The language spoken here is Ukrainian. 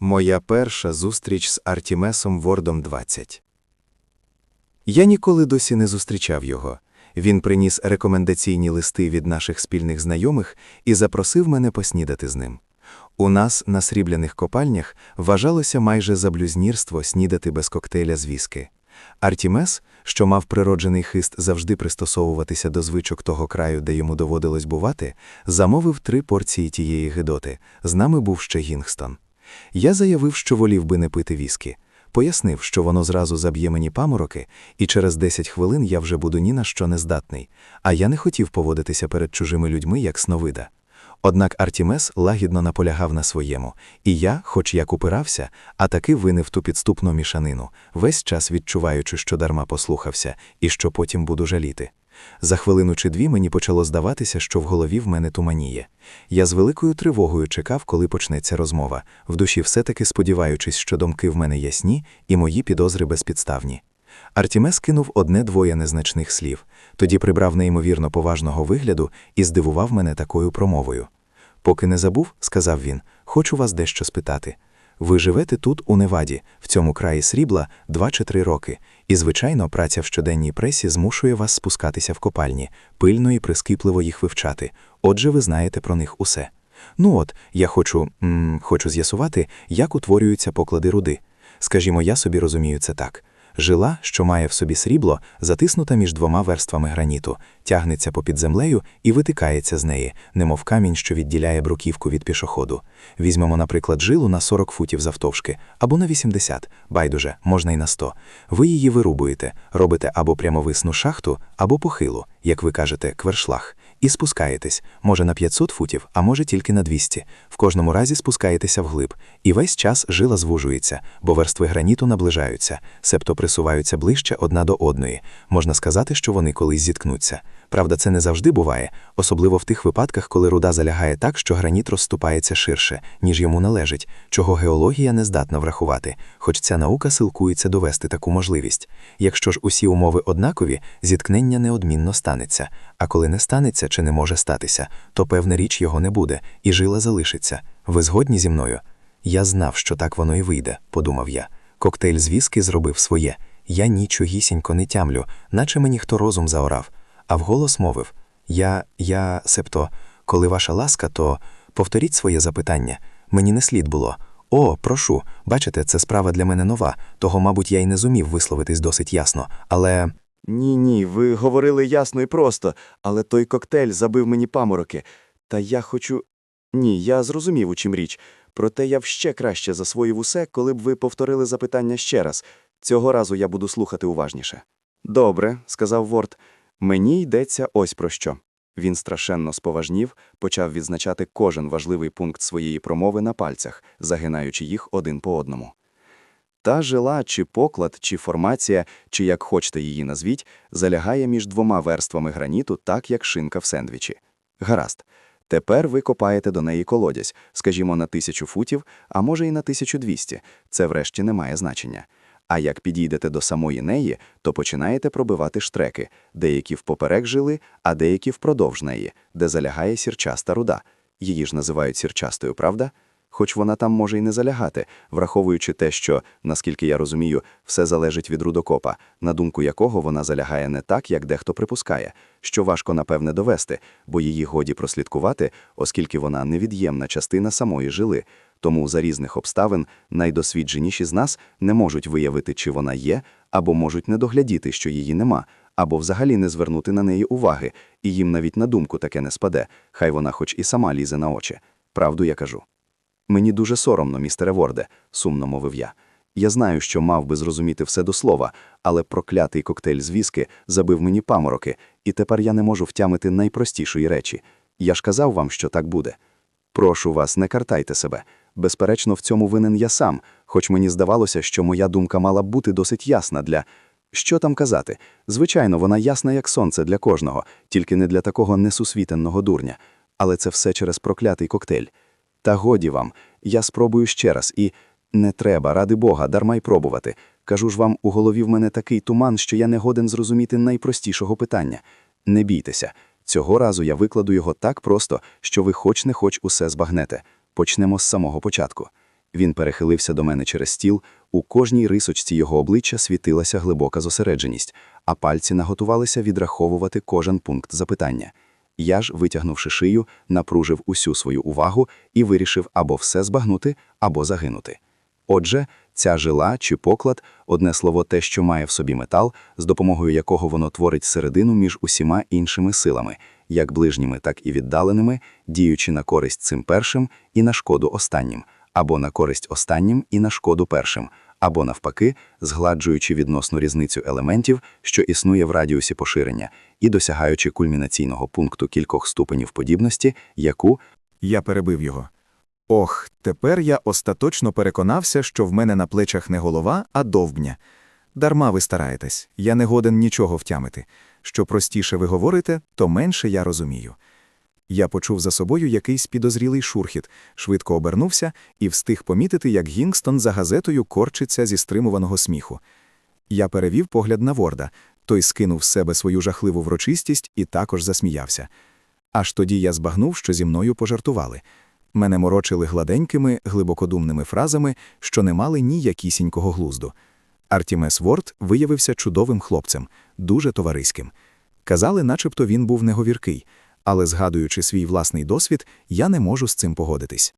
Моя перша зустріч з Артімесом Вордом 20. Я ніколи досі не зустрічав його. Він приніс рекомендаційні листи від наших спільних знайомих і запросив мене поснідати з ним. У нас на срібляних копальнях вважалося майже за блюзнірство снідати без коктейля з віски. Артімес, що мав природжений хист завжди пристосовуватися до звичок того краю, де йому доводилось бувати, замовив три порції тієї гидоти. З нами був ще Гінгстон. Я заявив, що волів би не пити віскі. Пояснив, що воно зразу заб'є мені памороки, і через 10 хвилин я вже буду ні на що не здатний, а я не хотів поводитися перед чужими людьми як сновида. Однак Артімес лагідно наполягав на своєму, і я, хоч як упирався, а таки винив ту підступну мішанину, весь час відчуваючи, що дарма послухався, і що потім буду жаліти. За хвилину чи дві мені почало здаватися, що в голові в мене туманіє. Я з великою тривогою чекав, коли почнеться розмова, в душі все-таки сподіваючись, що думки в мене ясні і мої підозри безпідставні. Артімес кинув одне-двоє незначних слів, тоді прибрав неймовірно поважного вигляду і здивував мене такою промовою. Поки не забув, сказав він, хочу вас дещо спитати. Ви живете тут, у Неваді, в цьому краї срібла, два чи три роки, і, звичайно, праця в щоденній пресі змушує вас спускатися в копальні, пильно і прискіпливо їх вивчати. Отже, ви знаєте про них усе. Ну от, я хочу м хочу з'ясувати, як утворюються поклади руди. Скажімо, я собі розумію це так. Жила, що має в собі срібло, затиснута між двома верствами граніту, тягнеться попід землею і витикається з неї, немов камінь, що відділяє бруківку від пішоходу. Візьмемо, наприклад, жилу на 40 футів завтовшки, або на 80, байдуже, можна й на 100. Ви її вирубуєте, робите або прямовисну шахту, або похилу, як ви кажете, квершлах і спускаєтесь, може на 500 футів, а може тільки на 200. В кожному разі спускаєтеся вглиб, і весь час жила звужується, бо верстви граніту наближаються, себто присуваються ближче одна до одної. Можна сказати, що вони колись зіткнуться. Правда, це не завжди буває, особливо в тих випадках, коли руда залягає так, що граніт розступається ширше, ніж йому належить, чого геологія не здатна врахувати, хоч ця наука силкується довести таку можливість. Якщо ж усі умови однакові, зіткнення неодмінно станеться, а коли не станеться чи не може статися, то певна річ його не буде, і жила залишиться. Ви згодні зі мною? Я знав, що так воно і вийде, подумав я. Коктейль з віски зробив своє. Я нічогісінько не тямлю, наче мені хто розум заорав а вголос мовив Я, я, себто, коли ваша ласка, то повторіть своє запитання. Мені не слід було. О, прошу, бачите, це справа для мене нова, того, мабуть, я й не зумів висловитись досить ясно, але. Ні, ні, ви говорили ясно і просто, але той коктейль забив мені памороки. Та я хочу. Ні, я зрозумів, у чим річ. Проте я б ще краще засвоїв усе, коли б ви повторили запитання ще раз. Цього разу я буду слухати уважніше. Добре, сказав Ворд. Мені йдеться ось про що. Він страшенно споважнів, почав відзначати кожен важливий пункт своєї промови на пальцях, загинаючи їх один по одному. Та жила, чи поклад, чи формація, чи як хочете її назвіть, залягає між двома верствами граніту, так як шинка в сендвічі. Гаразд. Тепер ви копаєте до неї колодязь, скажімо, на тисячу футів, а може і на 1200. Це врешті не має значення. А як підійдете до самої неї, то починаєте пробивати штреки, деякі впоперек жили, а деякі впродовж неї, де залягає сірчаста руда. Її ж називають сірчастою, правда? Хоч вона там може й не залягати, враховуючи те, що, наскільки я розумію, все залежить від рудокопа, на думку якого вона залягає не так, як дехто припускає, що важко, напевне, довести, бо її годі прослідкувати, оскільки вона невід'ємна частина самої жили. Тому за різних обставин найдосвідженіші з нас не можуть виявити, чи вона є, або можуть не доглядіти, що її нема, або взагалі не звернути на неї уваги, і їм навіть на думку таке не спаде, хай вона хоч і сама лізе на очі. Правду я кажу. Мені дуже соромно, містере Ворде, сумно мовив я. Я знаю, що мав би зрозуміти все до слова, але проклятий коктейль з віски забив мені памороки, і тепер я не можу втямити найпростішої речі. Я ж казав вам, що так буде. Прошу вас, не картайте себе. Безперечно, в цьому винен я сам, хоч мені здавалося, що моя думка мала б бути досить ясна для. Що там казати? Звичайно, вона ясна, як сонце для кожного, тільки не для такого несусвітенного дурня. Але це все через проклятий коктейль. Та годі вам, я спробую ще раз і не треба, ради Бога, дарма й пробувати. Кажу ж вам, у голові в мене такий туман, що я не годен зрозуміти найпростішого питання. Не бійтеся, цього разу я викладу його так просто, що ви хоч не хоч усе збагнете. Почнемо з самого початку. Він перехилився до мене через стіл, у кожній рисочці його обличчя світилася глибока зосередженість, а пальці наготувалися відраховувати кожен пункт запитання. Я ж, витягнувши шию, напружив усю свою увагу і вирішив або все збагнути, або загинути. Отже, ця жила чи поклад – одне слово те, що має в собі метал, з допомогою якого воно творить середину між усіма іншими силами, як ближніми, так і віддаленими, діючи на користь цим першим і на шкоду останнім, або на користь останнім і на шкоду першим, або навпаки, згладжуючи відносну різницю елементів, що існує в радіусі поширення, і досягаючи кульмінаційного пункту кількох ступенів подібності, яку Я перебив його. Ох, тепер я остаточно переконався, що в мене на плечах не голова, а довбня. Дарма ви стараєтесь, я не годен нічого втямити. Що простіше ви говорите, то менше я розумію. Я почув за собою якийсь підозрілий шурхіт, швидко обернувся і встиг помітити, як Гінгстон за газетою корчиться зі стримуваного сміху. Я перевів погляд на Ворда, той скинув з себе свою жахливу врочистість і також засміявся. Аж тоді я збагнув, що зі мною пожартували. Мене морочили гладенькими, глибокодумними фразами, що не мали ніякісінького глузду. Артімес Ворд виявився чудовим хлопцем, дуже товариським. Казали, начебто він був неговіркий, але, згадуючи свій власний досвід, я не можу з цим погодитись.